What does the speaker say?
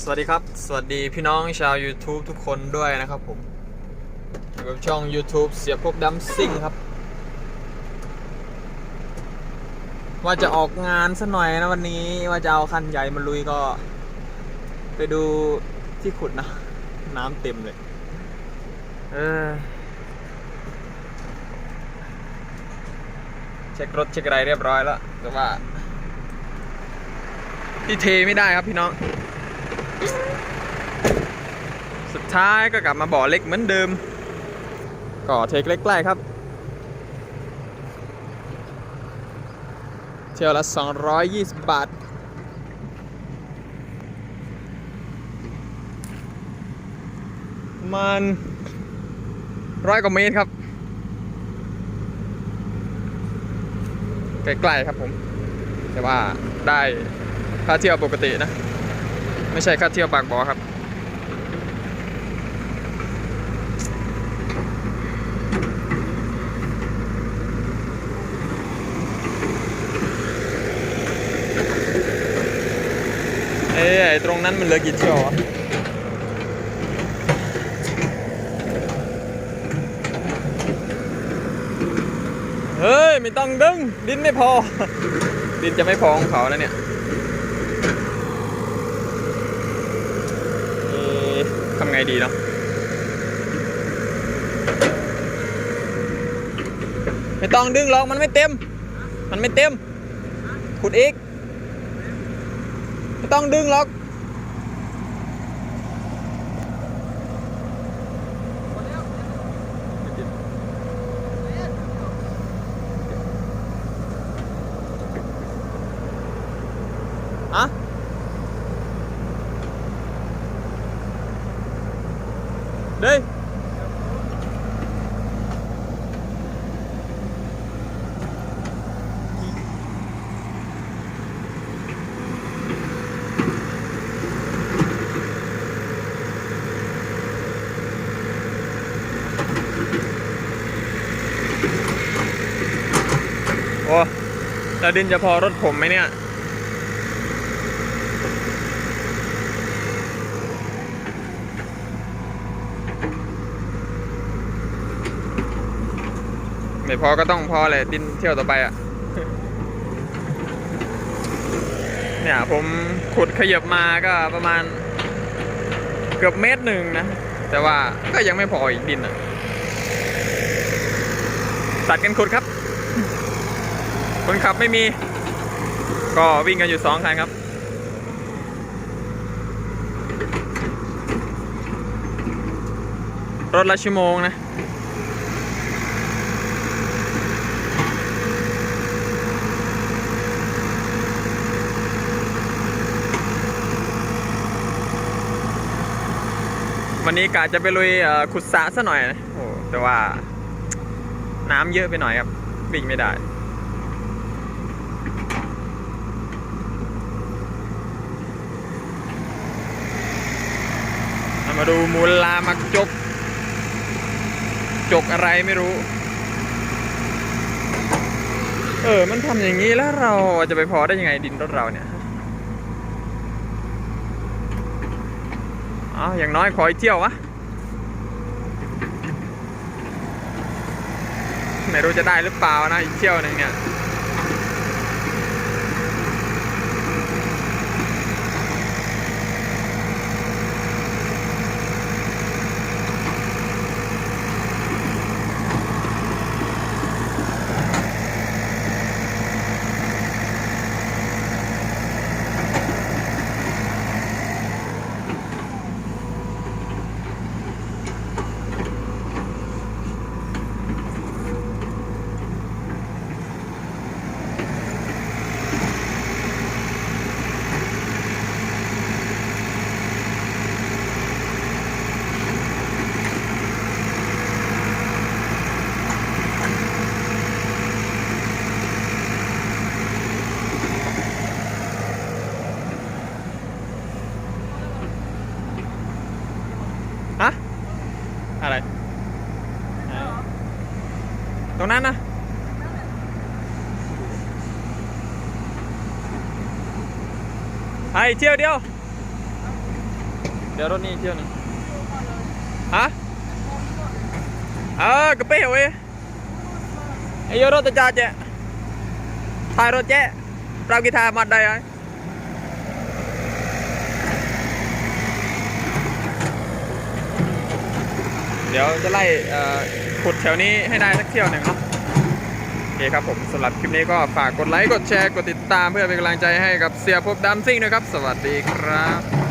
สวัสดีครับ สวัสดีพี่น้องชาว YouTube ทุกคนด้วยนะครับผมอยู่กับช่อง YouTube เสียพบดัมซิ่งครับ ว่าจะออกงานซะหน่อยนะวันนี้ว่าจะเอาคันใหญ่มาลุยก็ ไปดูที่ขุดนะ น้ำเต็มเลย เออเช็ครถเช็คอะไรเรียบร้อยแล้วแต่ว่าที่เทไม่ได้ครับพี่น้อง สุดท้ายก็กลับมาบ่อเล็กเหมือนเดิม ก็เทคเล็กใกล้ครับ เที่ยวละ 220 บาทมันร้อยกว่าเมตรครับใกล้ๆครับผม แต่ว่าได้ค่าเที่ยวปกตินะ ไม่ใช่ค่าเที่ยวปากบ่อครับ เอ้ยตรงนั้นมันเหลือกี่เที่ยววะเฮ้ย ไม่ต้องดึง ดินไม่พอ ดินจะไม่พอของเขาแล้วเนี่ย เอ๊ะทำ ไงดีเนาะไม่ต้องดึงหรอกมันไม่เต็ม มันไม่เต็ม ขุดอีก ไม่ต้องดึงหรอกอะเด้ ยโอ้แล้วดินจะพอรถผมไหมเนี่ย ไม่พอก็ต้องพอเลยดินเที่ยวต่อไปอะ เนี่ยผมขุดขยับมาก็ประมาณเกือบเมตรหนึ่งนะ แต่ว่าก็ยังไม่พออีกดินอะตัดกันขุดครับ คนขับไม่มี ก็วิ่งกันอยู่สองคันครับรถละชั่วโมงนะ วันนี้กะจะไปลุยขุดสระซะหน่อยนะโอ้แต่ว่า น้ำเยอะไปหน่อยครับวิ่งไม่ได้มาดูมูลลามักจก จกอะไรไม่รู้ เออ มันทำอย่างนี้แล้วเราจะไปพอได้ยังไงดินรถเราเนี่ย อ๋ออย่างน้อยขออีกเที่ยววะ ไม่รู้จะได้หรือเปล่านะอีกเที่ยวหนึ่งเนี่ย รงนั้นนะไปเที่ยวเดียว เดี๋ยวรถนี้เที่ยวนึงฮะเออกระเป๋าเว้ยไอ้ยรถตะจ่าเจ๊ถ่ายรถเจ๊ปรากีทามัดได้ไหมเดี๋ยวจะไล่เอ่อ ขุดแถวนี้ให้ได้สักเที่ยวหนึ่งเนาะโอเคครับผมสำหรับคลิปนี้ก็ฝากกดไลค์กดแชร์กดติดตามเพื่อเป็นกำลังใจให้กับเสียพบดำซิ่งนะครับ สวัสดีครับ